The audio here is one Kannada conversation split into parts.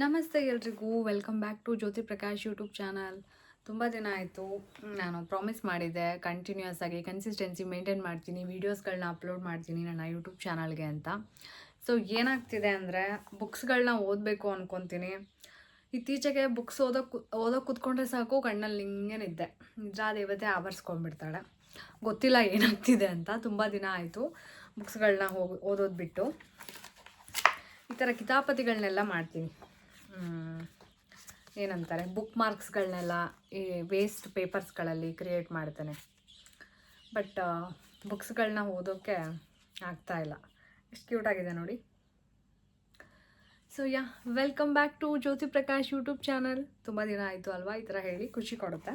ನಮಸ್ತೆ ಎಲ್ರಿಗೂ. Welcome back to Jyothi Prakash YouTube channel ತುಂಬ ದಿನ ಆಯಿತು. ನಾನು ಪ್ರಾಮಿಸ್ ಮಾಡಿದ್ದೆ ಕಂಟಿನ್ಯೂಸ್ ಆಗಿ ಕನ್ಸಿಸ್ಟೆನ್ಸಿ ಮೇಂಟೈನ್ ಮಾಡ್ತೀನಿ ವೀಡಿಯೋಸ್ಗಳನ್ನ ಅಪ್ಲೋಡ್ ಮಾಡ್ತೀನಿ ನನ್ನ ಯೂಟ್ಯೂಬ್ ಚಾನಲ್ಗೆ ಅಂತ. ಸೊ ಏನಾಗ್ತಿದೆ ಅಂದರೆ ಬುಕ್ಸ್ಗಳನ್ನ ಓದಬೇಕು ಅಂದ್ಕೊತೀನಿ ಇತ್ತೀಚೆಗೆ ಬುಕ್ಸ್ ಓದೋಕೆ ಓದೋಕೆ ಕೂತ್ಕೊಂಡ್ರೆ ಸಾಕು, ಕಣ್ಣಲ್ಲಿ ಹಿಂಗೆ ನಿದ್ದೆ. ನಿದ್ರಾ ದೇವತೆ ಆವರಿಸ್ಕೊಂಡ್ಬಿಡ್ತಾಳೆ. ಗೊತ್ತಿಲ್ಲ ಏನಾಗ್ತಿದೆ ಅಂತ. ತುಂಬ ದಿನ ಆಯಿತು ಬುಕ್ಸ್ಗಳನ್ನ ಹೋಗಿ ಓದೋದು ಬಿಟ್ಟು ಈ ಥರ ಕಿತಾಪತಿಗಳನ್ನೆಲ್ಲ ಮಾಡ್ತೀನಿ. ಏನಂತಾರೆ? ಬುಕ್ ಮಾರ್ಕ್ಸ್ಗಳನ್ನೆಲ್ಲ ಈ ವೇಸ್ಟ್ ಪೇಪರ್ಸ್ಗಳಲ್ಲಿ ಕ್ರಿಯೇಟ್ ಮಾಡ್ತೇನೆ. ಬಟ್ ಬುಕ್ಸ್ಗಳನ್ನ ಓದೋಕ್ಕೆ ಆಗ್ತಾ ಇಲ್ಲ. ಎಷ್ಟು ಕ್ಯೂಟಾಗಿದೆ ನೋಡಿ. So yeah welcome back to Jyoti Prakash YouTube channel ತುಂಬ ದಿನ ಆಯಿತು ಅಲ್ವಾ? ಈ ಥರ ಹೇಳಿ ಖುಷಿ ಕೊಡುತ್ತೆ.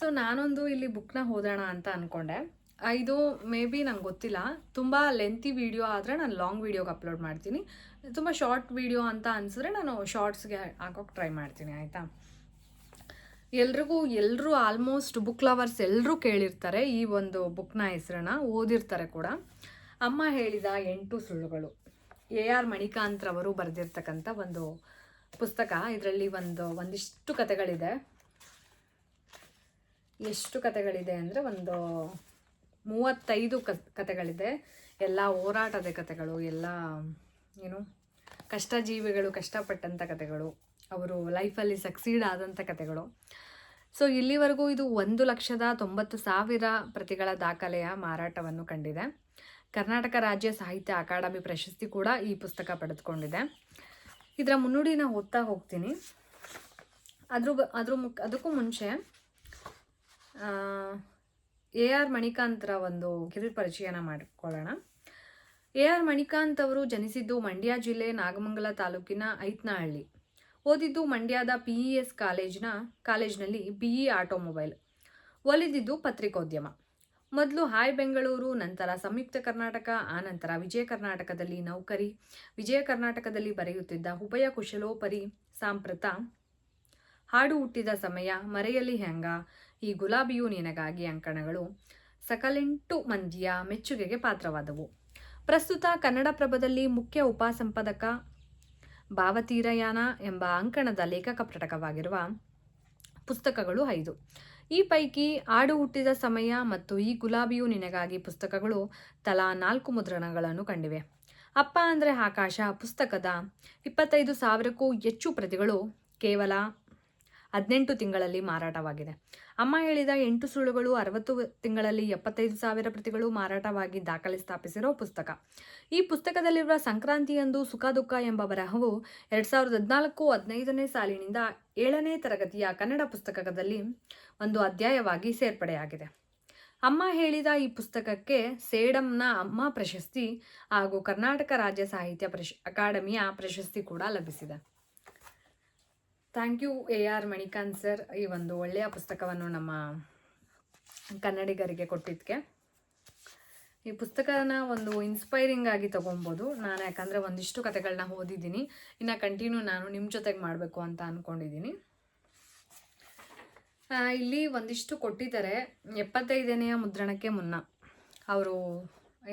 ಸೊ ನಾನೊಂದು ಇಲ್ಲಿ ಬುಕ್ನ ಓದೋಣ ಅಂತ ಅಂದ್ಕೊಂಡೆ ಇದು ಮೇ ಬಿ ನಂಗೆ ಗೊತ್ತಿಲ್ಲ. ತುಂಬ ಲೆಂತಿ ವಿಡಿಯೋ ಆದರೆ ನಾನು ಲಾಂಗ್ ವೀಡಿಯೋಗೆ ಅಪ್ಲೋಡ್ ಮಾಡ್ತೀನಿ. ತುಂಬ ಶಾರ್ಟ್ ವೀಡಿಯೋ ಅಂತ ಅನಿಸಿದ್ರೆ ನಾನು ಶಾರ್ಟ್ಸ್ಗೆ ಹಾಕೋಕ್ಕೆ ಟ್ರೈ ಮಾಡ್ತೀನಿ, ಆಯಿತಾ? ಎಲ್ರಿಗೂ ಎಲ್ಲರೂ ಆಲ್ಮೋಸ್ಟ್ ಬುಕ್ ಲವರ್ಸ್ ಎಲ್ಲರೂ ಕೇಳಿರ್ತಾರೆ ಈ ಒಂದು ಬುಕ್ನ ಹೆಸರನ್ನ, ಓದಿರ್ತಾರೆ ಕೂಡ. ಅಮ್ಮ ಹೇಳಿದ ಎಂಟು ಸುಳ್ಳುಗಳು. ಎ ಆರ್ ಮಣಿಕಾಂತ್ರವರು ಬರೆದಿರ್ತಕ್ಕಂಥ ಒಂದು ಪುಸ್ತಕ. ಇದರಲ್ಲಿ ಒಂದು, ಒಂದಿಷ್ಟು ಕತೆಗಳಿದೆ ಎಷ್ಟು ಕತೆಗಳಿದೆ ಅಂದರೆ ಒಂದು ಮೂವತ್ತೈದು ಕಥೆಗಳಿದೆ. ಎಲ್ಲ ಹೋರಾಟದ ಕತೆಗಳು ಎಲ್ಲ, ಏನು, ಕಷ್ಟಜೀವಿಗಳು ಕಷ್ಟಪಟ್ಟಂಥ ಕಥೆಗಳು, ಅವರು ಲೈಫಲ್ಲಿ ಸಕ್ಸೀಡ್ ಆದಂಥ ಕತೆಗಳು ಸೊ, ಇಲ್ಲಿವರೆಗೂ ಇದು ಒಂದು ಲಕ್ಷದ ತೊಂಬತ್ತು ಸಾವಿರ ಪ್ರತಿಗಳ ದಾಖಲೆಯ ಮಾರಾಟವನ್ನು ಕಂಡಿದೆ. ಕರ್ನಾಟಕ ರಾಜ್ಯ ಸಾಹಿತ್ಯ ಅಕಾಡೆಮಿ ಪ್ರಶಸ್ತಿ ಕೂಡ ಈ ಪುಸ್ತಕ ಪಡೆದುಕೊಂಡಿದೆ. ಇದರ ಮುನ್ನುಡಿನ ಓದ್ತಾ ಹೋಗ್ತೀನಿ. ಅದ್ರ ಅದ್ರ ಮುಕ್, ಅದಕ್ಕೂ ಮುಂಚೆ ಎ ಆರ್ ಮಣಿಕಾಂತ್ರ ಒಂದು ಕಿರು ಪರಿಚಯನ ಮಾಡಿಕೊಳ್ಳೋಣ. ಎ ಆರ್ ಮಣಿಕಾಂತ್ ಅವರು ಜನಿಸಿದ್ದು ಮಂಡ್ಯ ಜಿಲ್ಲೆ ನಾಗಮಂಗಲ ತಾಲೂಕಿನ ಐತ್ನಹಳ್ಳಿ. ಓದಿದ್ದು ಮಂಡ್ಯದ ಪಿ ಇ ಎಸ್ ಕಾಲೇಜ್ನ, ಕಾಲೇಜ್ನಲ್ಲಿ ಬಿ ಇ ಆಟೋಮೊಬೈಲ್. ಒಲಿದಿದ್ದು ಪತ್ರಿಕೋದ್ಯಮ. ಮೊದಲು ಹಾಯ್ ಬೆಂಗಳೂರು ನಂತರ ಸಂಯುಕ್ತ ಕರ್ನಾಟಕ ಆನಂತರ ವಿಜಯ ಕರ್ನಾಟಕದಲ್ಲಿ ನೌಕರಿ, ವಿಜಯ ಕರ್ನಾಟಕದಲ್ಲಿ ಬರೆಯುತ್ತಿದ್ದ ಉಭಯ ಕುಶಲೋಪರಿ ಸಾಂಪ್ರತ. ಹಾಡು ಹುಟ್ಟಿದ ಸಮಯ ಮರೆಯಲ್ಲಿ ಹೆಂಗ ಈ ಗುಲಾಬಿಯು ನಿನಗಾಗಿ ಅಂಕಣಗಳು ಸಕಲೆಂಟು ಮಂದಿಯ ಮೆಚ್ಚುಗೆಗೆ ಪಾತ್ರವಾದವು. ಪ್ರಸ್ತುತ ಕನ್ನಡಪ್ರಭದಲ್ಲಿ ಮುಖ್ಯ ಉಪಸಂಪಾದಕ ಭಾವತೀರಯಾನ ಎಂಬ ಅಂಕಣದ ಲೇಖಕ ಪ್ರಟಕವಾಗಿರುವ ಪುಸ್ತಕಗಳು ಐದು. ಈ ಪೈಕಿ ಆಡು ಹುಟ್ಟಿದ ಸಮಯ ಮತ್ತು ಈ ಗುಲಾಬಿಯು ನಿನಗಾಗಿ ಪುಸ್ತಕಗಳು ತಲಾ ನಾಲ್ಕು ಮುದ್ರಣಗಳನ್ನು ಕಂಡಿವೆ. ಅಪ್ಪ ಅಂದರೆ ಆಕಾಶ ಪುಸ್ತಕದ ಇಪ್ಪತ್ತೈದು ಸಾವಿರಕ್ಕೂ ಹೆಚ್ಚು ಪ್ರತಿಗಳು ಕೇವಲ ಹದಿನೆಂಟು ತಿಂಗಳಲ್ಲಿ ಮಾರಾಟವಾಗಿದೆ. ಅಮ್ಮ ಹೇಳಿದ ಎಂಟು ಸುಳ್ಳುಗಳು ಅರವತ್ತು ತಿಂಗಳಲ್ಲಿ ಎಪ್ಪತ್ತೈದು ಸಾವಿರ ಪ್ರತಿಗಳು ಮಾರಾಟವಾಗಿ ದಾಖಲೆ ಸ್ಥಾಪಿಸಿರೋ ಪುಸ್ತಕ. ಈ ಪುಸ್ತಕದಲ್ಲಿರುವ ಸಂಕ್ರಾಂತಿಯಂದು ಸುಖ ದುಃಖ ಎಂಬ ಬರಹವು ಎರಡು ಸಾವಿರದ ಹದಿನಾಲ್ಕು ಹದಿನೈದನೇ ಸಾಲಿನಿಂದ ಏಳನೇ ತರಗತಿಯ ಕನ್ನಡ ಪುಸ್ತಕದಲ್ಲಿ ಒಂದು ಅಧ್ಯಾಯವಾಗಿ ಸೇರ್ಪಡೆಯಾಗಿದೆ. ಅಮ್ಮ ಹೇಳಿದ ಈ ಪುಸ್ತಕಕ್ಕೆ ಸೇಡಂನ ಅಮ್ಮ ಪ್ರಶಸ್ತಿ ಹಾಗೂ ಕರ್ನಾಟಕ ರಾಜ್ಯ ಸಾಹಿತ್ಯ ಪ್ರಶ್, ಅಕಾಡೆಮಿಯ ಪ್ರಶಸ್ತಿ ಕೂಡ ಲಭಿಸಿದೆ. Thank you A R Manikant sir ಈ ಒಂದು ಒಳ್ಳೆಯ ಪುಸ್ತಕವನ್ನು ನಮ್ಮ ಕನ್ನಡಿಗರಿಗೆ ಕೊಟ್ಟಿದ್ದಕ್ಕೆ ಈ ಪುಸ್ತಕನ ಒಂದು ಇನ್ಸ್ಪೈರಿಂಗ್ ಆಗಿ ತೊಗೊಬೋದು. ನಾನು ಯಾಕಂದರೆ ಒಂದಿಷ್ಟು ಕತೆಗಳನ್ನ ಓದಿದ್ದೀನಿ. ಇನ್ನು ಕಂಟಿನ್ಯೂ ನಾನು ನಿಮ್ಮ ಜೊತೆಗೆ ಮಾಡಬೇಕು ಅಂತ ಅಂದ್ಕೊಂಡಿದ್ದೀನಿ ಇಲ್ಲಿ ಒಂದಿಷ್ಟು ಕೊಟ್ಟಿದ್ದಾರೆ. ಎಪ್ಪತ್ತೈದನೆಯ ಮುದ್ರಣಕ್ಕೆ ಮುನ್ನ. ಅವರು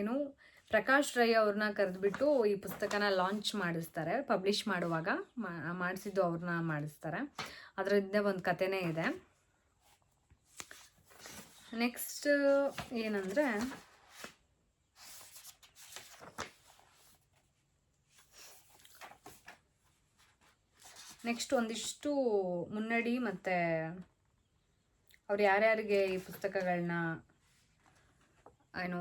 ಏನು ಪ್ರಕಾಶ್ ರೈ ಅವ್ರನ್ನ ಕರೆದುಬಿಟ್ಟು ಈ ಪುಸ್ತಕನ ಲಾಂಚ್ ಮಾಡಿಸ್ತಾರೆ. ಪಬ್ಲಿಷ್ ಮಾಡುವಾಗ ಮಾಡಿಸಿದ್ದು ಅವ್ರನ್ನ ಮಾಡಿಸ್ತಾರೆ. ಅದರಿಂದ ಒಂದು ಕಥೆನೇ ಇದೆ. ನೆಕ್ಸ್ಟ್ ಏನಂದರೆ, ನೆಕ್ಸ್ಟ್ ಒಂದಿಷ್ಟು ಮುನ್ನಡಿ ಮತ್ತು ಅವ್ರು ಯಾರ್ಯಾರಿಗೆ ಈ ಪುಸ್ತಕಗಳನ್ನ ಏನು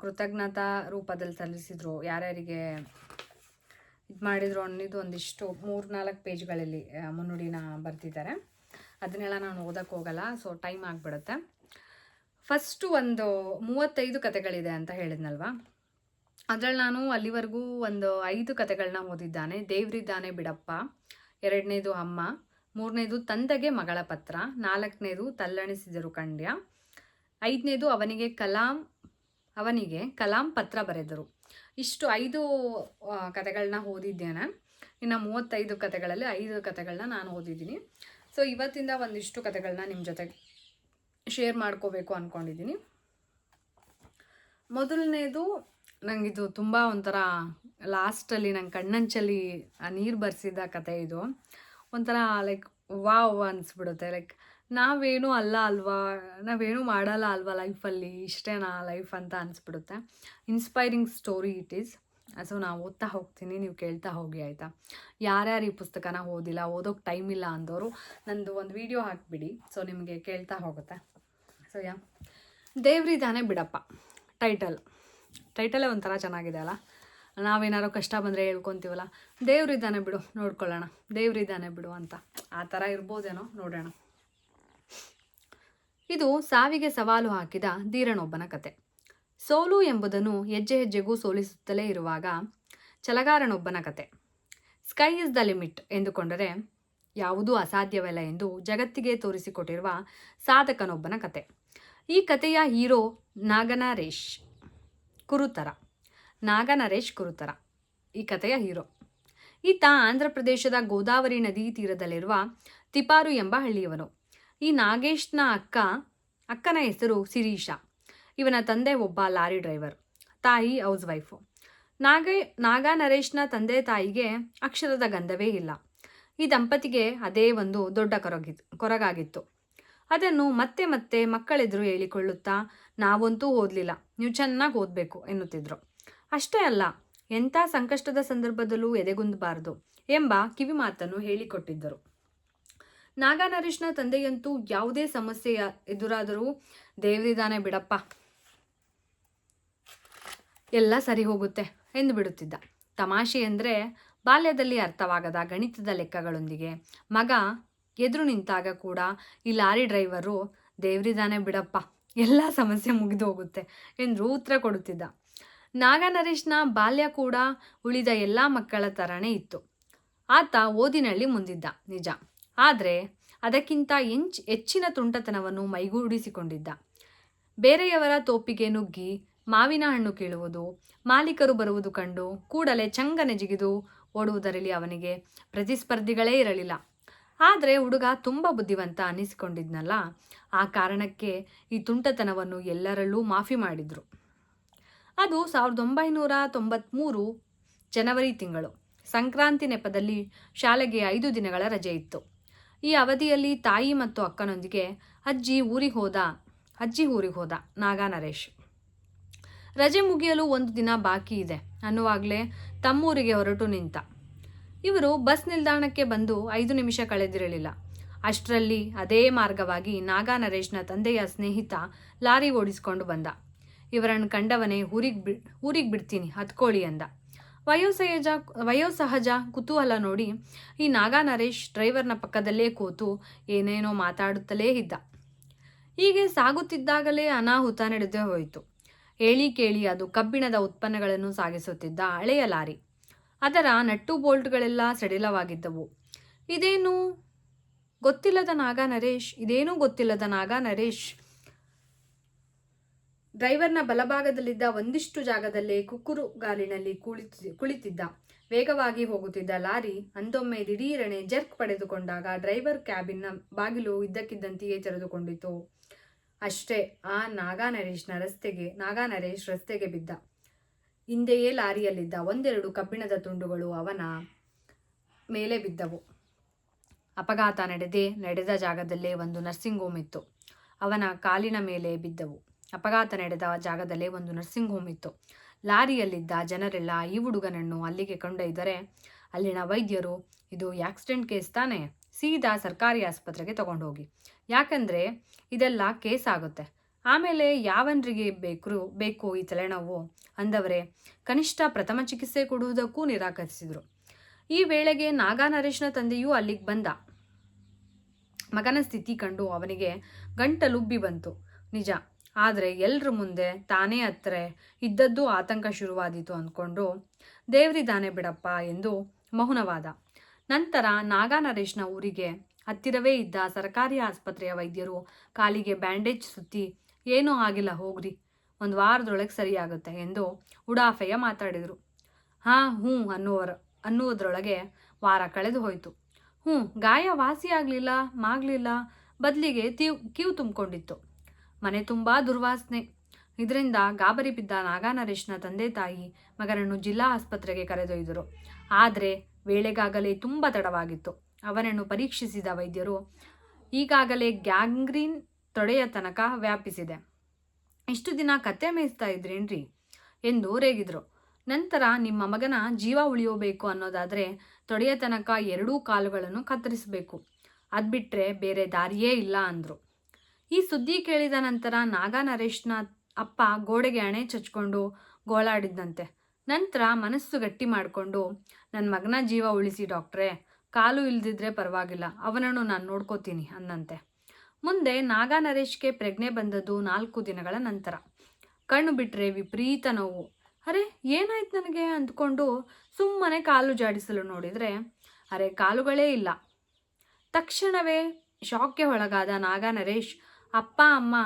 ಕೃತಜ್ಞತಾ ರೂಪದಲ್ಲಿ ಸಲ್ಲಿಸಿದ್ರು. ಯಾರ್ಯಾರಿಗೆ ಇದು ಮಾಡಿದ್ರು ಅನ್ನಿದ್ದು ಒಂದಿಷ್ಟು ಮೂರು ನಾಲ್ಕು ಪೇಜ್ಗಳಲ್ಲಿ ಮುನ್ನುಡಿನ ಬರ್ತಿದ್ದಾರೆ ಅದನ್ನೆಲ್ಲ ನಾನು ಓದಕ್ಕೆ ಹೋಗಲ್ಲ, ಸೊ ಟೈಮ್ ಆಗಿಬಿಡುತ್ತೆ. ಫಸ್ಟು ಒಂದು ಮೂವತ್ತೈದು ಕತೆಗಳಿದೆ ಅಂತ ಹೇಳಿದ್ನಲ್ವಾ? ಅದ್ರಲ್ಲಿ ನಾನು ಅಲ್ಲಿವರೆಗೂ ಒಂದು ಐದು ಕತೆಗಳನ್ನ ಓದಿದ್ದಾನೆ. ದೇವ್ರಿದ್ದಾನೆ ಬಿಡಪ್ಪ, ಎರಡನೇದು ಅಮ್ಮ, ಮೂರನೇದು ತಂದೆಗೆ ಮಗಳ ಪತ್ರ, ನಾಲ್ಕನೇದು ತಲ್ಲಣಿಸಿದರು ಕಂಡ್ಯ ಐದನೇದು ಅವನಿಗೆ ಕಲಾಂ ಅವನಿಗೆ ಕಲಾಂ ಪತ್ರ ಬರೆದರು. ಇಷ್ಟು ಐದು ಕಥೆಗಳನ್ನ ಓದಿದ್ದೆ ನಾನು ಇನ್ನು ಮೂವತ್ತೈದು ಕತೆಗಳಲ್ಲಿ ಐದು ಕಥೆಗಳನ್ನ ನಾನು ಓದಿದ್ದೀನಿ. ಸೊ ಇವತ್ತಿಂದ ಒಂದಿಷ್ಟು ಕತೆಗಳನ್ನ ನಿಮ್ಮ ಜೊತೆ ಶೇರ್ ಮಾಡ್ಕೋಬೇಕು ಅಂದ್ಕೊಂಡಿದ್ದೀನಿ ಮೊದಲನೇದು ನನಗಿದು ತುಂಬ ಒಂಥರ ಲಾಸ್ಟಲ್ಲಿ ನಂಗೆ ಕಣ್ಣಂಚಲ್ಲಿ ನೀರು ಬರೆಸಿದ ಕತೆ ಇದು. ಒಂಥರ ಲೈಕ್ ವಾವ್ ಅನಿಸ್ಬಿಡುತ್ತೆ. ಲೈಕ್ ನಾವೇನು ಅಲ್ಲ ಅಲ್ವಾ? ನಾವೇನು ಮಾಡಲ್ಲ ಅಲ್ವಾ ಲೈಫಲ್ಲಿ? ಇಷ್ಟೇನಾ ಲೈಫ್ ಅಂತ ಅನಿಸ್ಬಿಡುತ್ತೆ. Inspiring story it is so ನಾವು ಓದ್ತಾ ಹೋಗ್ತೀನಿ, ನೀವು ಕೇಳ್ತಾ ಹೋಗಿ ಆಯಿತಾ? ಯಾರ್ಯಾರು ಈ ಪುಸ್ತಕನ ಓದಿಲ್ಲ ಓದೋಕ್ಕೆ ಟೈಮ್ ಇಲ್ಲ ಅಂದವರು ನಂದು ಒಂದು ವಿಡಿಯೋ ಹಾಕಿಬಿಡಿ. ಸೊ ನಿಮಗೆ ಕೇಳ್ತಾ ಹೋಗುತ್ತೆ. ಸೊ ಯಾ ದೇವ್ರಿದಾನೆ ಬಿಡಪ್ಪ. ಟೈಟಲ್ ಟೈಟಲೇ ಒಂಥರ ಚೆನ್ನಾಗಿದೆ ಅಲ್ಲ? ನಾವೇನಾದ್ರು ಕಷ್ಟ ಬಂದರೆ ಹೇಳ್ಕೊತೀವಲ್ಲ? ದೇವ್ರಿದ್ದಾನೆ ಬಿಡು, ನೋಡ್ಕೊಳ್ಳೋಣ. ದೇವ್ರಿದ್ದಾನೆ ಬಿಡು ಅಂತ. ಆ ಥರ ಇರ್ಬೋದೇನೋ ನೋಡೋಣ. ಇದು ಸಾವಿಗೆ ಸವಾಲು ಹಾಕಿದ ಧೀರನೊಬ್ಬನ ಕತೆ. ಸೋಲು ಎಂಬುದನ್ನು ಹೆಜ್ಜೆ ಹೆಜ್ಜೆಗೂ ಸೋಲಿಸುತ್ತಲೇ ಇರುವಾಗ ಛಲಗಾರನೊಬ್ಬನ ಕತೆ. ಸ್ಕೈ ಇಸ್ ದ ಲಿಮಿಟ್ ಎಂದುಕೊಂಡರೆ ಯಾವುದೂ ಅಸಾಧ್ಯವಲ್ಲ ಎಂದು ಜಗತ್ತಿಗೆ ತೋರಿಸಿಕೊಟ್ಟಿರುವ ಸಾಧಕನೊಬ್ಬನ ಕತೆ. ಈ ಕಥೆಯ ಹೀರೋ ನಾಗನರೇಶ್ ಕುರುತರ. ನಾಗನರೇಶ್ ಕುರುತರ. ಈ ಕಥೆಯ ಹೀರೋ. ಈತ ಆಂಧ್ರ ಪ್ರದೇಶದ ಗೋದಾವರಿ ನದಿ ತೀರದಲ್ಲಿರುವ ತಿಪಾರು ಎಂಬ ಹಳ್ಳಿಯವನು. ಈ ನಾಗೇಶ್ನ ಅಕ್ಕ, ಅಕ್ಕನ ಹೆಸರು ಸಿರೀಶ ಇವನ ತಂದೆ ಒಬ್ಬ ಲಾರಿ ಡ್ರೈವರ್, ತಾಯಿ ಹೌಸ್ ವೈಫು. ನಾಗೇ, ನಾಗಾ ನರೇಶ್ನ ತಂದೆ ತಾಯಿಗೆ ಅಕ್ಷರದ ಗಂಧವೇ ಇಲ್ಲ. ಈ ದಂಪತಿಗೆ ಅದೇ ಒಂದು ದೊಡ್ಡ ಕೊರಗಿತ್ತು ಕೊರಗಾಗಿತ್ತು. ಅದನ್ನು ಮತ್ತೆ ಮತ್ತೆ ಮಕ್ಕಳೆದುರು ಹೇಳಿಕೊಳ್ಳುತ್ತಾ, ನಾವಂತೂ ಓದಲಿಲ್ಲ, ನೀವು ಚೆನ್ನಾಗಿ ಓದಬೇಕು, ಎನ್ನುತ್ತಿದ್ರು. ಅಷ್ಟೇ ಅಲ್ಲ, ಎಂಥ ಸಂಕಷ್ಟದ ಸಂದರ್ಭದಲ್ಲೂ ಎದೆಗುಂದಬಾರದು ಎಂಬ ಕಿವಿ ಮಾತನ್ನು ನಾಗಾನರೇಶ್ನ ತಂದೆಯಂತೂ ಯಾವುದೇ ಸಮಸ್ಯೆ ಎದುರಾದರೂ ದೇವರಿದಾನೆ ಬಿಡಪ್ಪ. ಎಲ್ಲ ಸರಿ ಹೋಗುತ್ತೆ ಎಂದು ಬಿಡುತ್ತಿದ್ದ. ತಮಾಷೆ ಅಂದರೆ ಬಾಲ್ಯದಲ್ಲಿ ಅರ್ಥವಾಗದ ಗಣಿತದ ಲೆಕ್ಕಗಳೊಂದಿಗೆ ಮಗ ಎದುರು ನಿಂತಾಗ ಕೂಡ ಈ ಲಾರಿ ಡ್ರೈವರು ದೇವ್ರಿದಾನೆ ಬಿಡಪ್ಪ, ಎಲ್ಲ ಸಮಸ್ಯೆ ಮುಗಿದು ಹೋಗುತ್ತೆ ಎಂದು ಉತ್ತರ ಕೊಡುತ್ತಿದ್ದ. ನಾಗನರೀಶ್ನ ಬಾಲ್ಯ ಕೂಡ ಉಳಿದ ಎಲ್ಲ ಮಕ್ಕಳ ಥರನೇ ಇತ್ತು. ಆತ ಓದಿನಲ್ಲಿ ಮುಂದಿದ್ದ. ನಿಜ ಆದರೆ ಅದಕ್ಕಿಂತ ಎಂಚ್ ಹೆಚ್ಚಿನ ತುಂಟತನವನ್ನು ಮೈಗೂಡಿಸಿಕೊಂಡಿದ್ದ. ಬೇರೆಯವರ ತೋಪಿಗೆ ನುಗ್ಗಿ ಮಾವಿನ ಹಣ್ಣು ಕೀಳುವುದು, ಮಾಲೀಕರು ಬರುವುದು ಕಂಡು ಕೂಡಲೇ ಚಂಗನೆ ಜಿಗಿದು ಓಡುವುದರಲ್ಲಿ ಅವನಿಗೆ ಪ್ರತಿಸ್ಪರ್ಧಿಗಳೇ ಇರಲಿಲ್ಲ. ಆದರೆ ಹುಡುಗ ತುಂಬ ಬುದ್ಧಿವಂತ ಅನ್ನಿಸಿಕೊಂಡಿದ್ನಲ್ಲ, ಆ ಕಾರಣಕ್ಕೆ ಈ ತುಂಟತನವನ್ನು ಎಲ್ಲರಲ್ಲೂ ಮಾಫಿ ಮಾಡಿದರು. ಅದು ಸಾವಿರದ ಒಂಬೈನೂರ ತೊಂಬತ್ತ್ಮೂರು ಜನವರಿ ತಿಂಗಳು. ಸಂಕ್ರಾಂತಿ ನೆಪದಲ್ಲಿ ಶಾಲೆಗೆ ಐದು ದಿನಗಳ ರಜೆ ಇತ್ತು. ಈ ಅವಧಿಯಲ್ಲಿ ತಾಯಿ ಮತ್ತು ಅಕ್ಕನೊಂದಿಗೆ ಅಜ್ಜಿ ಊರಿಗೆ ಹೋದ, ಅಜ್ಜಿ ಊರಿಗೆ ಹೋದ ನಾಗಾ ನರೇಶ್. ರಜೆ ಮುಗಿಯಲು ಒಂದು ದಿನ ಬಾಕಿ ಇದೆ. ಅನ್ನುವಾಗಲೇ ತಮ್ಮೂರಿಗೆ ಹೊರಟು ನಿಂತ. ಇವರು ಬಸ್ ನಿಲ್ದಾಣಕ್ಕೆ ಬಂದು ಐದು ನಿಮಿಷ ಕಳೆದಿರಲಿಲ್ಲ. ಅಷ್ಟರಲ್ಲಿ ಅದೇ ಮಾರ್ಗವಾಗಿ ನಾಗಾ ನರೇಶ್ನ ತಂದೆಯ ಸ್ನೇಹಿತ ಲಾರಿ ಓಡಿಸಿಕೊಂಡು ಬಂದ. ಇವರನ್ನು ಕಂಡವನೇ ಊರಿಗೆ ಬಿ, ಊರಿಗೆ ಬಿಡ್ತೀನಿ, ಹತ್ಕೊಳ್ಳಿ ಅಂದ. ವಯೋಸಹಜ ವಯೋಸಹಜ ಕುತೂಹಲ ನೋಡಿ ಈ ನಾಗಾ ನರೇಶ್ ಡ್ರೈವರ್ನ ಪಕ್ಕದಲ್ಲೇ ಕೂತು ಏನೇನೋ ಮಾತಾಡುತ್ತಲೇ ಇದ್ದ. ಹೀಗೆ ಸಾಗುತ್ತಿದ್ದಾಗಲೇ ಅನಾಹುತ ನಡೆದೇ ಹೋಯಿತು. ಹೇಳಿ ಕೇಳಿ ಅದು ಕಬ್ಬಿಣದ ಉತ್ಪನ್ನಗಳನ್ನು ಸಾಗಿಸುತ್ತಿದ್ದ ಹಳೆಯ ಲಾರಿ. ಅದರ ನಟ್ಟು ಬೋಲ್ಟ್ಗಳೆಲ್ಲ ಸಡಿಲವಾಗಿದ್ದವು. ಇದೇನು ಗೊತ್ತಿಲ್ಲದ ನಾಗಾ ನರೇಶ್, ಇದೇನೂ ಗೊತ್ತಿಲ್ಲದ ನಾಗಾ ನರೇಶ್ ಡ್ರೈವರ್ನ ಬಲಭಾಗದಲ್ಲಿದ್ದ ಒಂದಿಷ್ಟು ಜಾಗದಲ್ಲೇ ಕುಕ್ಕುರು ಗಾಲಿನಲ್ಲಿ ಕುಳಿತಿ, ಕುಳಿತಿದ್ದ. ವೇಗವಾಗಿ ಹೋಗುತ್ತಿದ್ದ ಲಾರಿ ಅಂದೊಮ್ಮೆ ದಿಢೀರನೆ ಜರ್ಕ್ ಪಡೆದುಕೊಂಡಾಗ ಡ್ರೈವರ್ ಕ್ಯಾಬಿನ್ನ ಬಾಗಿಲು ಇದ್ದಕ್ಕಿದ್ದಂತೆಯೇ ತೆರೆದುಕೊಂಡಿತು ಅಷ್ಟೇ, ಆ ನಾಗಾ ನರೇಶ್ನ ರಸ್ತೆಗೆ, ನಾಗಾನರೇಶ್ ರಸ್ತೆಗೆ ಬಿದ್ದ. ಹಿಂದೆಯೇ ಲಾರಿಯಲ್ಲಿದ್ದ ಒಂದೆರಡು ಕಬ್ಬಿಣದ ತುಂಡುಗಳು ಅವನ ಮೇಲೆ ಬಿದ್ದವು. ಅಪಘಾತ ನಡೆದೇ, ನಡೆದ ಜಾಗದಲ್ಲೇ ಒಂದು ನರ್ಸಿಂಗ್ ಹೋಮ್ ಇತ್ತು. ಅವನ ಕಾಲಿನ ಮೇಲೆ ಬಿದ್ದವು. ಅಪಘಾತ ನಡೆದ ಜಾಗದಲ್ಲೇ ಒಂದು ನರ್ಸಿಂಗ್ ಹೋಮ್ ಇತ್ತು. ಲಾರಿಯಲ್ಲಿದ್ದ ಜನರೆಲ್ಲ ಈ ಹುಡುಗನನ್ನು ಅಲ್ಲಿಗೆ ಕೊಂಡೊಯ್ದರೆ, ಅಲ್ಲಿನ ವೈದ್ಯರು, ಇದು ಆಕ್ಸಿಡೆಂಟ್ ಕೇಸ್ ತಾನೇ? ಸೀದಾ ಸರ್ಕಾರಿ ಆಸ್ಪತ್ರೆಗೆ ತಗೊಂಡೋಗಿ. ಯಾಕಂದರೆ ಇದೆಲ್ಲ ಕೇಸ್ ಆಗುತ್ತೆ. ಆಮೇಲೆ ಯಾವನ್ರಿಗೆ ಬೇಕು ಬೇಕು ಈ ತಲೆನೋವು? ಅಂದವರೇ, ಕನಿಷ್ಠ ಪ್ರಥಮ ಚಿಕಿತ್ಸೆ ಕೊಡುವುದಕ್ಕೂ ನಿರಾಕರಿಸಿದರು. ಈ ವೇಳೆಗೆ ನಾಗಾ ನರೇಶ್ನ ತಂದೆಯೂ ಅಲ್ಲಿಗೆ ಬಂದ. ಮಗನ ಸ್ಥಿತಿ ಕಂಡು ಅವನಿಗೆ ಗಂಟಲುಬ್ಬಿ ಬಂತು. ನಿಜ ಆದರೆ ಎಲ್ಲರ ಮುಂದೆ ತಾನೇ ಹತ್ರ. ಇದ್ದದ್ದು ಆತಂಕ ಶುರುವಾದೀತು ಅಂದ್ಕೊಂಡು ದೇವ್ರಿದ್ದಾನೆ ಬಿಡಪ್ಪ ಎಂದು ಮೌನವಾದ. ನಂತರ ನಾಗಾ ನರೇಶ್ನ ಊರಿಗೆ ಹತ್ತಿರವೇ ಇದ್ದ ಸರ್ಕಾರಿ ಆಸ್ಪತ್ರೆಯ ವೈದ್ಯರು ಕಾಲಿಗೆ ಬ್ಯಾಂಡೇಜ್ ಸುತ್ತಿ, ಏನೂ ಆಗಿಲ್ಲ, ಹೋಗ್ರಿ. ಒಂದು ವಾರದೊಳಗೆ ಸರಿಯಾಗುತ್ತೆ ಎಂದು ಉಡಾಫೆಯ ಮಾತಾಡಿದರು. ಹಾಂ, ಹ್ಞೂ ಅನ್ನುವರ, ಅನ್ನುವುದರೊಳಗೆ ವಾರ ಕಳೆದು ಹೋಯಿತು. ಹ್ಞೂ, ಗಾಯ ವಾಸಿಯಾಗಲಿಲ್ಲ ಮಾಗಲಿಲ್ಲ ಬದಲಿಗೆ ತೀವ್, ಕೀವು ತುಂಬಿಕೊಂಡಿತ್ತು. ಮನೆ ತುಂಬ ದುರ್ವಾಸನೆ. ಇದರಿಂದ ಗಾಬರಿ ಬಿದ್ದ ನಾಗಾನರೇಶ್ನ ತಂದೆ ತಾಯಿ ಮಗನನ್ನು ಜಿಲ್ಲಾ ಆಸ್ಪತ್ರೆಗೆ ಕರೆದೊಯ್ದರು. ಆದರೆ ವೇಳೆಗಾಗಲೇ ತುಂಬ ತಡವಾಗಿತ್ತು. ಅವನನ್ನು ಪರೀಕ್ಷಿಸಿದ ವೈದ್ಯರು ಈಗಾಗಲೇ ಗ್ಯಾಂಗ್ರೀನ್ ತೊಡೆಯ ತನಕ ವ್ಯಾಪಿಸಿದೆ. ಇಷ್ಟು ದಿನ ಕತ್ತೆ ಮೇಯಿಸ್ತಾ ಇದ್ರೇನ್ರಿ? ಎಂದು ರೇಗಿದ್ರು. ನಂತರ ನಿಮ್ಮ ಮಗನ ಜೀವ ಉಳಿಯಬೇಕು ಅನ್ನೋದಾದರೆ ತೊಡೆಯ ತನಕ ಎರಡೂ ಕಾಲುಗಳನ್ನು ಕತ್ತರಿಸಬೇಕು. ಅದ್ಬಿಟ್ರೆ ಬೇರೆ ದಾರಿಯೇ ಇಲ್ಲ ಅಂದರು. ಈ ಸುದ್ದಿ ಕೇಳಿದ ನಂತರ ನಾಗ ನರೇಶ್ನ ಅಪ್ಪ ಗೋಡೆಗೆ ಅಣೆ ಚಚ್ಕೊಂಡು ಗೋಳಾಡಿದ್ದಂತೆ. ನಂತರ ಮನಸ್ಸು ಗಟ್ಟಿ ಮಾಡಿಕೊಂಡು ನನ್ನ ಮಗನ ಜೀವ ಉಳಿಸಿ ಡಾಕ್ಟ್ರೇ, ಕಾಲು ಇಲ್ದಿದ್ರೆ ಪರವಾಗಿಲ್ಲ, ಅವನನ್ನು ನಾನು ನೋಡ್ಕೋತೀನಿ ಅಂದಂತೆ ಮುಂದೆ ನಾಗ ನರೇಶ್ಗೆ ಪ್ರಜ್ಞೆ ಬಂದದ್ದು ನಾಲ್ಕು ದಿನಗಳ ನಂತರ. ಕಣ್ಣು ಬಿಟ್ಟರೆ ವಿಪರೀತ ನೋವು. ಅರೆ, ಏನಾಯ್ತು ನನಗೆ? ಅಂದ್ಕೊಂಡು ಸುಮ್ಮನೆ ಕಾಲು ಜಾಡಿಸಲು ನೋಡಿದರೆ, ಅರೆ, ಕಾಲುಗಳೇ ಇಲ್ಲ. ತಕ್ಷಣವೇ ಶಾಕ್ಗೆ ಒಳಗಾದ ನಾಗ ನರೇಶ್ ಅಪ್ಪ, ಅಮ್ಮ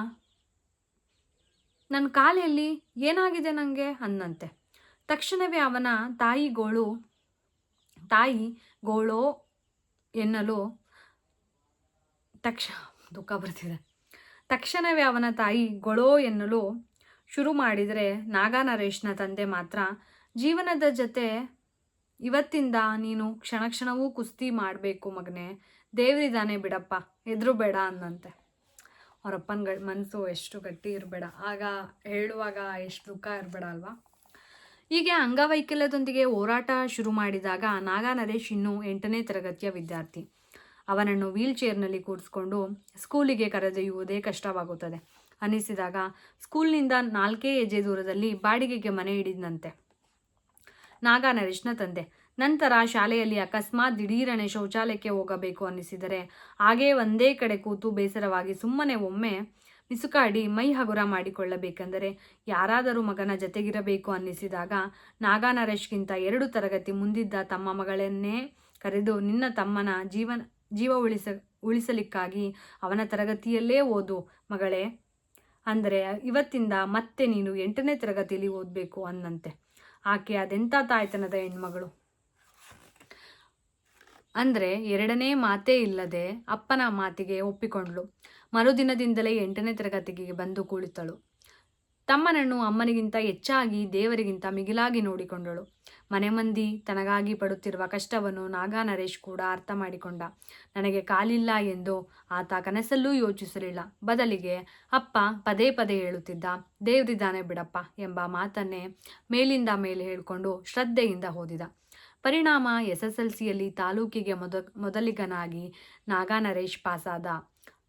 ನನ್ನ ಕಾಲಲ್ಲಿ ಏನಾಗಿದೆ ನನಗೆ ಅಂದಂತೆ ತಕ್ಷಣವೇ ಅವನ ತಾಯಿ ಗೋಳು ತಾಯಿ ಗೋಳೋ ಎನ್ನಲು ತಕ್ಷ, ದುಃಖ ಬರ್ತಿದೆ. ತಕ್ಷಣವೇ ಅವನ ತಾಯಿ ಗೊಳೋ ಎನ್ನಲು ಶುರು ಮಾಡಿದರೆ ನಾಗಾ ನರೇಶ್ನ ತಂದೆ ಮಾತ್ರ ಜೀವನದ ಜೊತೆ ಇವತ್ತಿಂದ ನೀನು ಕ್ಷಣ ಕ್ಷಣವೂ ಕುಸ್ತಿ ಮಾಡಬೇಕು ಮಗನೇ. ದೇವರಿದ್ದಾನೆ ಬಿಡಪ್ಪ. ಎದುರು ಬೇಡ ಅಂದಂತೆ ಅವರಪ್ಪನ ಮನಸ್ಸು ಎಷ್ಟು ಗಟ್ಟಿ ಇರಬೇಡ. ಆಗ ಹೇಳುವಾಗ ಎಷ್ಟು ದುಃಖ ಇರಬೇಡ ಅಲ್ವಾ? ಹೀಗೆ ಅಂಗವೈಕಲ್ಯದೊಂದಿಗೆ ಹೋರಾಟ ಶುರು ಮಾಡಿದಾಗ ನಾಗಾ ನರೇಶ್ ಇನ್ನೂ ಎಂಟನೇ ತರಗತಿಯ ವಿದ್ಯಾರ್ಥಿ. ಅವನನ್ನು ವೀಲ್ ಚೇರ್ನಲ್ಲಿ ಕೂರಿಸ್ಕೊಂಡು ಸ್ಕೂಲಿಗೆ ಕರೆದೊಯ್ಯುವುದೇ ಕಷ್ಟವಾಗುತ್ತದೆ. ಅನಿಸಿದಾಗ ಸ್ಕೂಲ್ನಿಂದ ನಾಲ್ಕೇ ಹೆಜ್ಜೆ ದೂರದಲ್ಲಿ ಬಾಡಿಗೆಗೆ ಮನೆ ಹಿಡಿದಂತೆ. ನಾಗಾ ನರೇಶ್ನ ತಂದೆ ನಂತರ ಶಾಲೆಯಲ್ಲಿ ಅಕಸ್ಮಾತ್ ದಿಢೀರನೆ ಶೌಚಾಲಯಕ್ಕೆ ಹೋಗಬೇಕು ಅನ್ನಿಸಿದರೆ ಹಾಗೇ ಒಂದೇ ಕಡೆ ಕೂತು ಬೇಸರವಾಗಿ ಸುಮ್ಮನೆ ಒಮ್ಮೆ ಮಿಸುಕಾಡಿ ಮೈ ಹಗುರ ಮಾಡಿಕೊಳ್ಳಬೇಕೆಂದರೆ ಯಾರಾದರೂ ಮಗನ ಜತೆಗಿರಬೇಕು ಅನ್ನಿಸಿದಾಗ ನಾಗಾನರೇಶ್ಗಿಂತ ಎರಡು ತರಗತಿ ಮುಂದಿದ್ದ ತಮ್ಮ ಮಗಳನ್ನೇ ಕರೆದು ನಿನ್ನ ತಮ್ಮನ ಜೀವನ, ಜೀವ ಉಳಿಸ, ಉಳಿಸಲಿಕ್ಕಾಗಿ ಅವನ ತರಗತಿಯಲ್ಲೇ ಓದು ಮಗಳೇ ಅಂದರೆ ಇವತ್ತಿಂದ ಮತ್ತೆ ನೀನು ಎಂಟನೇ ತರಗತಿಯಲ್ಲಿ ಓದಬೇಕು ಅನ್ನಂತೆ. ಆಕೆ ಅದೆಂಥ ತಾಯ್ತನದ ಹೆಣ್ಮಗಳು. ಅಂದರೆ ಎರಡನೇ ಮಾತೇ ಇಲ್ಲದೆ ಅಪ್ಪನ ಮಾತಿಗೆ ಒಪ್ಪಿಕೊಂಡಳು. ಮರುದಿನದಿಂದಲೇ ಎಂಟನೇ ತರಗತಿಗೆ ಬಂದು ಕುಳಿತಳು ತಮ್ಮನನ್ನು ಅಮ್ಮನಿಗಿಂತ ಹೆಚ್ಚಾಗಿ ದೇವರಿಗಿಂತ ಮಿಗಿಲಾಗಿ ನೋಡಿಕೊಂಡಳು. ಮನೆ ಮಂದಿ ತನಗಾಗಿ ಪಡುತ್ತಿರುವ ಕಷ್ಟವನ್ನು ನಾಗಾ ನರೇಶ್ ಕೂಡ ಅರ್ಥ ಮಾಡಿಕೊಂಡ. ನನಗೆ ಕಾಲಿಲ್ಲ ಎಂದು ಆತ ಕನಸಲ್ಲೂ ಯೋಚಿಸಲಿಲ್ಲ. ಬದಲಿಗೆ ಅಪ್ಪ ಪದೇ ಪದೇ ಹೇಳುತ್ತಿದ್ದ, ದೇವರಿದ್ದಾನೆ ಬಿಡಪ್ಪ ಎಂಬ ಮಾತನ್ನೇ ಮೇಲಿಂದ ಮೇಲೆ ಹೇಳಿಕೊಂಡು ಶ್ರದ್ಧೆಯಿಂದ ಓದಿದ. ಪರಿಣಾಮ ಎಸ್ ಎಸ್ ಎಲ್ ಸಿಯಲ್ಲಿ ತಾಲೂಕಿಗೆ ಮೊದ, ಮೊದಲಿಗನಾಗಿ ನಾಗಾನರೇಶ್ ಪಾಸಾದ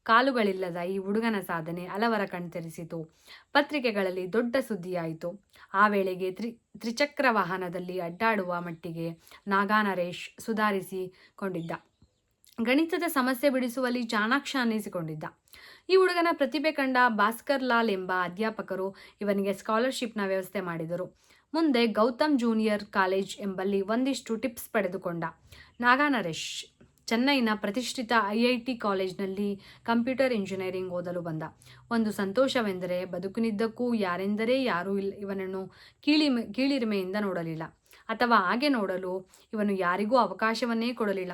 ಕಾಲುಗಳಿಲ್ಲದ ಈ ಹುಡುಗನ ಸಾಧನೆ ಹಲವರ ಕಣ್ತೆರೆಸಿತು. ಪತ್ರಿಕೆಗಳಲ್ಲಿ ದೊಡ್ಡ ಸುದ್ದಿಯಾಯಿತು. ಆ ವೇಳೆಗೆ ತ್ರಿ, ತ್ರಿಚಕ್ರ ವಾಹನದಲ್ಲಿ ಅಡ್ಡಾಡುವ ಮಟ್ಟಿಗೆ ನಾಗಾನರೇಶ್ ಸುಧಾರಿಸಿಕೊಂಡಿದ್ದ. ಗಣಿತದ ಸಮಸ್ಯೆ ಬಿಡಿಸುವಲ್ಲಿ ಚಾಣಾಕ್ಷ ಅನ್ನಿಸಿಕೊಂಡಿದ್ದ. ಈ ಹುಡುಗನ ಪ್ರತಿಭೆ ಕಂಡ ಭಾಸ್ಕರ್ ಲಾಲ್ ಎಂಬ ಅಧ್ಯಾಪಕರು ಇವನಿಗೆ ಸ್ಕಾಲರ್ಶಿಪ್ನ ವ್ಯವಸ್ಥೆ ಮಾಡಿದರು. ಮುಂದೆ ಗೌತಮ್ ಜೂನಿಯರ್ ಕಾಲೇಜ್ ಎಂಬಲ್ಲಿ ಒಂದಿಷ್ಟು ಟಿಪ್ಸ್ ಪಡೆದುಕೊಂಡ. ನಾಗಾನರೇಶ್, ಚೆನ್ನೈನ ಪ್ರತಿಷ್ಠಿತ ಐ ಐ ಟಿ ಕಾಲೇಜ್ನಲ್ಲಿ ಕಂಪ್ಯೂಟರ್ ಇಂಜಿನಿಯರಿಂಗ್ ಓದಲು ಬಂದ. ಒಂದು ಸಂತೋಷವೆಂದರೆ ಬದುಕಿನಿದ್ದಕ್ಕೂ ಯಾರೆಂದರೆ ಯಾರೂ ಇಲ್ಲ, ಇವನನ್ನು ಕೀಳಿ ಕೀಳಿರಿಮೆಯಿಂದ ನೋಡಲಿಲ್ಲ. ಅಥವಾ ಹಾಗೆ ನೋಡಲು ಇವನು ಯಾರಿಗೂ ಅವಕಾಶವನ್ನೇ ಕೊಡಲಿಲ್ಲ.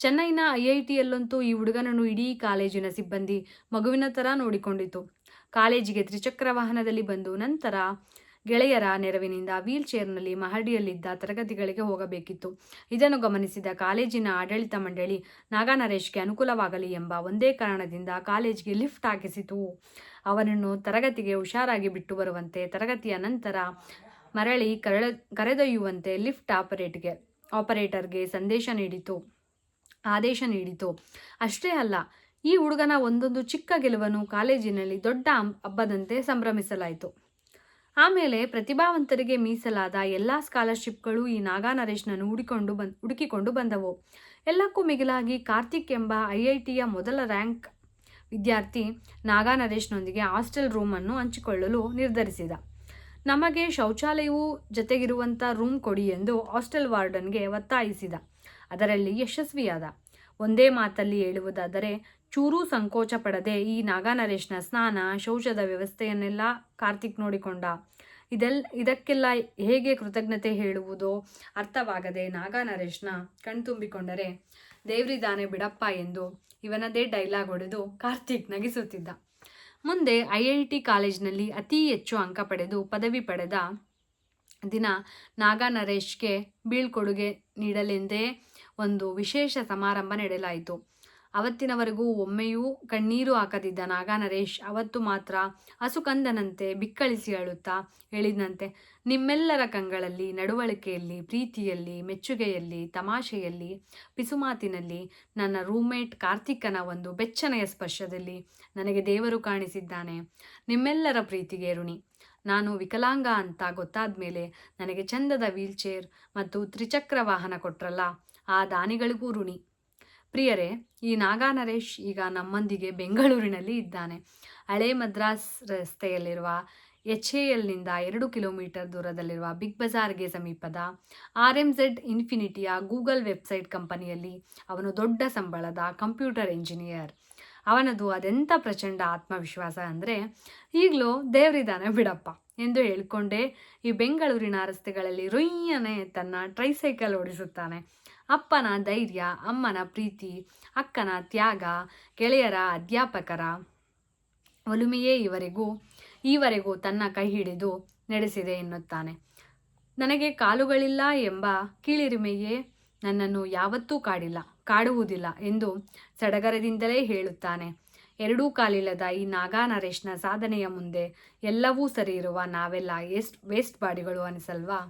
ಚೆನ್ನೈನ ಐ ಐ ಟಿಯಲ್ಲಂತೂ ಈ ಹುಡುಗನನ್ನು ಇಡೀ ಕಾಲೇಜಿನ ಸಿಬ್ಬಂದಿ ಮಗುವಿನ ಥರ ನೋಡಿಕೊಂಡಿತು ಕಾಲೇಜಿಗೆ ತ್ರಿಚಕ್ರ ವಾಹನದಲ್ಲಿ ಬಂದು ನಂತರ ಗೆಳೆಯರ ನೆರವಿನಿಂದ ವೀಲ್ಚೇರ್ನಲ್ಲಿ ಮಹಡಿಯಲ್ಲಿದ್ದ ತರಗತಿಗಳಿಗೆ ಹೋಗಬೇಕಿತ್ತು. ಇದನ್ನು ಗಮನಿಸಿದ ಕಾಲೇಜಿನ ಆಡಳಿತ ಮಂಡಳಿ, ನಾಗಾನರೇಶ್ಗೆ ಅನುಕೂಲವಾಗಲಿ ಎಂಬ ಒಂದೇ ಕಾರಣದಿಂದ ಕಾಲೇಜಿಗೆ ಲಿಫ್ಟ್ ಹಾಕಿಸಿತು. ಅವನನ್ನು ತರಗತಿಗೆ ಹುಷಾರಾಗಿ ಬಿಟ್ಟು ಬರುವಂತೆ ತರಗತಿಯ ನಂತರ ಮರಳಿ ಕರೆಳ, ಕರೆದೊಯ್ಯುವಂತೆ ಲಿಫ್ಟ್ ಆಪರೇಟ್ಗೆ, ಆಪರೇಟರ್ಗೆ ಸಂದೇಶ ನೀಡಿತು. ಆದೇಶ ನೀಡಿತು. ಅಷ್ಟೇ ಅಲ್ಲ, ಈ ಹುಡುಗನ ಒಂದೊಂದು ಚಿಕ್ಕ ಗೆಲುವನ್ನು ಕಾಲೇಜಿನಲ್ಲಿ ದೊಡ್ಡ ಹಬ್ಬದಂತೆ ಸಂಭ್ರಮಿಸಲಾಯಿತು. ಆಮೇಲೆ ಪ್ರತಿಭಾವಂತರಿಗೆ ಮೀಸಲಾದ ಎಲ್ಲ ಸ್ಕಾಲರ್ಶಿಪ್ಗಳು ಈ ನಾಗಾ ನರೇಶ್ನನ್ನು ಹುಡುಕೊಂಡು ಬಂದ್, ಹುಡುಕಿಕೊಂಡು ಬಂದವು. ಎಲ್ಲಕ್ಕೂ ಮಿಗಿಲಾಗಿ ಕಾರ್ತಿಕ್ ಎಂಬ ಐ ಐ ಟಿಯ ಮೊದಲ ರ್ಯಾಂಕ್ ವಿದ್ಯಾರ್ಥಿ ನಾಗಾ ನರೇಶ್ನೊಂದಿಗೆ ಹಾಸ್ಟೆಲ್ ರೂಮನ್ನು ಹಂಚಿಕೊಳ್ಳಲು ನಿರ್ಧರಿಸಿದ. ನಮಗೆ ಶೌಚಾಲಯವೂ ಜತೆಗಿರುವಂಥ ರೂಮ್ ಕೊಡಿ ಎಂದು ಹಾಸ್ಟೆಲ್ ವಾರ್ಡನ್ಗೆ ಒತ್ತಾಯಿಸಿದ. ಅದರಲ್ಲಿ ಯಶಸ್ವಿಯಾದ. ಒಂದೇ ಮಾತಲ್ಲಿ ಹೇಳುವುದಾದರೆ ಚೂರೂ ಸಂಕೋಚ ಪಡದೆ ಈ ನಾಗಾನರೇಶ್ನ ಸ್ನಾನ, ಶೌಚದ ವ್ಯವಸ್ಥೆಯನ್ನೆಲ್ಲ ಕಾರ್ತಿಕ್ ನೋಡಿಕೊಂಡ. ಇದೆಲ್, ಇದಕ್ಕೆಲ್ಲ ಹೇಗೆ ಕೃತಜ್ಞತೆ ಹೇಳುವುದೋ ಅರ್ಥವಾಗದೆ ನಾಗಾನರೇಶ್ನ ಕಣ್ತುಂಬಿಕೊಂಡರೆ ದೇವ್ರಿದಾನೆ ಬಿಡಪ್ಪ ಎಂದು ಇವನದೇ ಡೈಲಾಗ್ ಹೊಡೆದು ಕಾರ್ತಿಕ್ ನಗಿಸುತ್ತಿದ್ದ. ಮುಂದೆ ಐ ಐ ಟಿ ಕಾಲೇಜಿನಲ್ಲಿ ಅತಿ ಹೆಚ್ಚು ಅಂಕ ಪಡೆದು ಪದವಿ ಪಡೆದ ದಿನ ನಾಗಾನರೇಶ್ಗೆ ಬೀಳ್ಕೊಡುಗೆ ನೀಡಲೆಂದೇ ಒಂದು ವಿಶೇಷ ಸಮಾರಂಭ ನಡೆಯಲಾಯಿತು. ಅವತ್ತಿನವರೆಗೂ ಒಮ್ಮೆಯೂ ಕಣ್ಣೀರು ಹಾಕದಿದ್ದ ನಾಗಾ ನರೇಶ್ ಅವತ್ತು ಮಾತ್ರ ಅಸುಕಂದನಂತೆ ಬಿಕ್ಕಳಿಸಿ ಅಳುತ್ತಾ ಹೇಳಿದಂತೆ, ನಿಮ್ಮೆಲ್ಲರ ಕಂಗಳಲ್ಲಿ ನಡವಳಿಕೆಯಲ್ಲಿ, ಪ್ರೀತಿಯಲ್ಲಿ, ಮೆಚ್ಚುಗೆಯಲ್ಲಿ, ತಮಾಷೆಯಲ್ಲಿ, ಪಿಸುಮಾತಿನಲ್ಲಿ ನನ್ನ ರೂಮ್ಮೇಟ್ ಕಾರ್ತಿಕನ ಒಂದು ಬೆಚ್ಚನೆಯ ಸ್ಪರ್ಶದಲ್ಲಿ ನನಗೆ ದೇವರು ಕಾಣಿಸಿದ್ದಾನೆ. ನಿಮ್ಮೆಲ್ಲರ ಪ್ರೀತಿಗೆ ಋಣಿ. ನಾನು ವಿಕಲಾಂಗ ಅಂತ ಗೊತ್ತಾದ ಮೇಲೆ ನನಗೆ ಚಂದದ ವೀಲ್ಚೇರ್ ಮತ್ತು ತ್ರಿಚಕ್ರ ವಾಹನ ಕೊಟ್ರಲ್ಲ, ಆ ದಾನಿಗಳಿಗೂ ಋಣಿ. ಪ್ರಿಯರೇ, ಈ ನಾಗಾ ನರೇಶ್ ಈಗ ನಮ್ಮೊಂದಿಗೆ ಬೆಂಗಳೂರಿನಲ್ಲಿ ಇದ್ದಾನೆ. ಹಳೆ ಮದ್ರಾಸ್ ರಸ್ತೆಯಲ್ಲಿರುವ ಎಚ್ ಎ ಎಲ್ನಿಂದ ಎರಡು ಕಿಲೋಮೀಟರ್ ದೂರದಲ್ಲಿರುವ ಬಿಗ್ ಬಜಾರ್ಗೆ ಸಮೀಪದ ಆರ್ ಎಂ ಝೆಡ್ ಇನ್ಫಿನಿಟಿಯ ಗೂಗಲ್ ವೆಬ್ಸೈಟ್ ಕಂಪನಿಯಲ್ಲಿ ಅವನು ದೊಡ್ಡ ಸಂಬಳದ ಕಂಪ್ಯೂಟರ್ ಇಂಜಿನಿಯರ್ ಅವನದು ಅದೆಂಥ ಪ್ರಚಂಡ ಆತ್ಮವಿಶ್ವಾಸ ಅಂದರೆ, ಈಗಲೂ ದೇವರಿದ್ದಾನೆ ಬಿಡಪ್ಪ. ಎಂದು ಹೇಳಿಕೊಂಡೇ. ಈ ಬೆಂಗಳೂರಿನ ರಸ್ತೆಗಳಲ್ಲಿ ರೊಯ್ಯನೆ ತನ್ನ ಟ್ರೈಸೈಕಲ್ ಓಡಿಸುತ್ತಾನೆ. ಅಪ್ಪನ ಧೈರ್ಯ, ಅಮ್ಮನ ಪ್ರೀತಿ, ಅಕ್ಕನ ತ್ಯಾಗ, ಗೆಳೆಯರ ಅಧ್ಯಾಪಕರ ಒಲುಮೆಯೇ ಇವರೆಗೂ, ಈವರೆಗೂ ತನ್ನ ಕೈ ಹಿಡಿದು ನಡೆಸಿದೆ ಎನ್ನುತ್ತಾನೆ. ನನಗೆ ಕಾಲುಗಳಿಲ್ಲ ಎಂಬ ಕೀಳಿರಿಮೆಯೇ ನನ್ನನ್ನು ಯಾವತ್ತೂ ಕಾಡಿಲ್ಲ, ಕಾಡುವುದಿಲ್ಲ ಎಂದು ಸಡಗರದಿಂದಲೇ ಹೇಳುತ್ತಾನೆ. ಎರಡೂ ಕಾಲಿಲ್ಲದ ಈ ನಾಗಾ ನರೇಶ್ನ ಸಾಧನೆಯ ಮುಂದೆ ಎಲ್ಲವೂ ಸರಿ ಇರುವ ನಾವೆಲ್ಲ ಎಸ್ಟ್ ವೇಸ್ಟ್ ಬಾಡಿಗಳು ಅನಿಸಲ್ವಾ?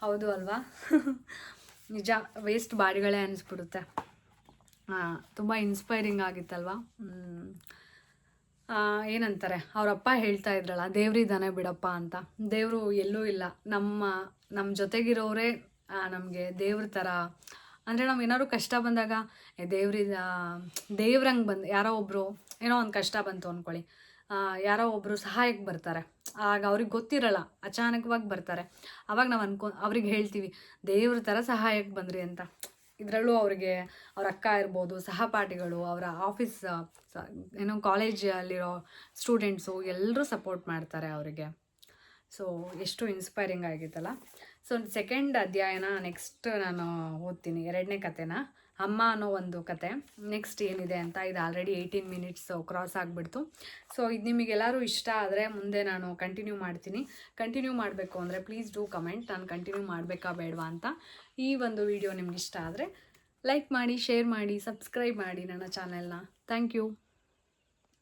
ಹೌದು ಅಲ್ವಾ? ನಿಜ ವೇಸ್ಟ್ ಬಾಡಿಗಳೇ ಅನಿಸ್ಬಿಡುತ್ತೆ. ತುಂಬ ಇನ್ಸ್ಪೈರಿಂಗ್ ಆಗಿತ್ತಲ್ವಾ? ಏನಂತಾರೆ? ಅವರಪ್ಪ ಹೇಳ್ತಾ ಇದ್ರಲ್ಲ ದೇವ್ರಿದ್ದಾನೆ ಬಿಡಪ್ಪ ಅಂತ. ದೇವರು ಎಲ್ಲೂ ಇಲ್ಲ. ನಮ್ಮ ನಮ್ಮ ಜೊತೆಗಿರೋರೇ ನಮಗೆ ದೇವ್ರ ಥರ ಅಂದರೆ ನಾವು ಏನಾದ್ರು ಕಷ್ಟ ಬಂದಾಗ, ಏ ದೇವ್ರಿದ ದೇವ್ರಂಗೆ ಬಂದು, ಯಾರೋ ಒಬ್ಬರು ಏನೋ ಒಂದು ಕಷ್ಟ ಬಂತು ಅಂದ್ಕೊಳ್ಳಿ ಯಾರೋ ಒಬ್ಬರು ಸಹಾಯಕ್ಕೆ ಬರ್ತಾರೆ. ಆಗ ಅವ್ರಿಗೆ ಗೊತ್ತಿರಲ್ಲ, ಅಚಾನಕವಾಗಿ ಬರ್ತಾರೆ. ಅವಾಗ ನಾವು ಅನ್ಕೊ, ಅವ್ರಿಗೆ ಹೇಳ್ತೀವಿ, ದೇವ್ರ ಥರ ಸಹಾಯಕ್ಕೆ ಬಂದ್ರಿ ಅಂತ. ಇದರಲ್ಲೂ ಅವ್ರಿಗೆ ಅವ್ರ ಅಕ್ಕ ಇರ್ಬೋದು, ಸಹಪಾಠಿಗಳು, ಅವರ ಆಫೀಸ್ ಏನೋ ಕಾಲೇಜಲ್ಲಿರೋ ಸ್ಟೂಡೆಂಟ್ಸು ಎಲ್ಲರೂ ಸಪೋರ್ಟ್ ಮಾಡ್ತಾರೆ ಅವರಿಗೆ. ಸೊ ಎಷ್ಟು ಇನ್ಸ್ಪೈರಿಂಗ್ ಆಗಿತ್ತಲ್ಲ. ಸೊ ಸೆಕೆಂಡ್ ಅಧ್ಯಾಯನ ನೆಕ್ಸ್ಟ್ ನಾನು ಓದ್ತೀನಿ. ಎರಡನೇ ಕತೆನ ಅಮ್ಮ ಅನ್ನೋ ಒಂದು ಕತೆ ನೆಕ್ಸ್ಟ್ ಏನಿದೆ ಅಂತ ಇದು ಆಲ್ರೆಡಿ ಏಯ್ಟೀನ್ ಮಿನಿಟ್ಸ್ ಕ್ರಾಸ್ ಆಗಿಬಿಡ್ತು. ಸೊ ಇದು ನಿಮಗೆಲ್ಲರೂ ಇಷ್ಟ ಆದರೆ ಮುಂದೆ ನಾನು ಕಂಟಿನ್ಯೂ ಮಾಡ್ತೀನಿ. ಕಂಟಿನ್ಯೂ ಮಾಡಬೇಕು ಅಂದರೆ ಪ್ಲೀಸ್ ಡೂ ಕಮೆಂಟ್ ನಾನು ಕಂಟಿನ್ಯೂ ಮಾಡಬೇಕಾ ಬೇಡವಾ ಅಂತ ಈ ಒಂದು ವಿಡಿಯೋ ನಿಮ್ಗೆ ಇಷ್ಟ ಆದರೆ ಲೈಕ್ ಮಾಡಿ ಶೇರ್ ಮಾಡಿ ಸಬ್ಸ್ಕ್ರೈಬ್ ಮಾಡಿ ನನ್ನ ಚಾನೆಲ್ನ ಥ್ಯಾಂಕ್ ಯು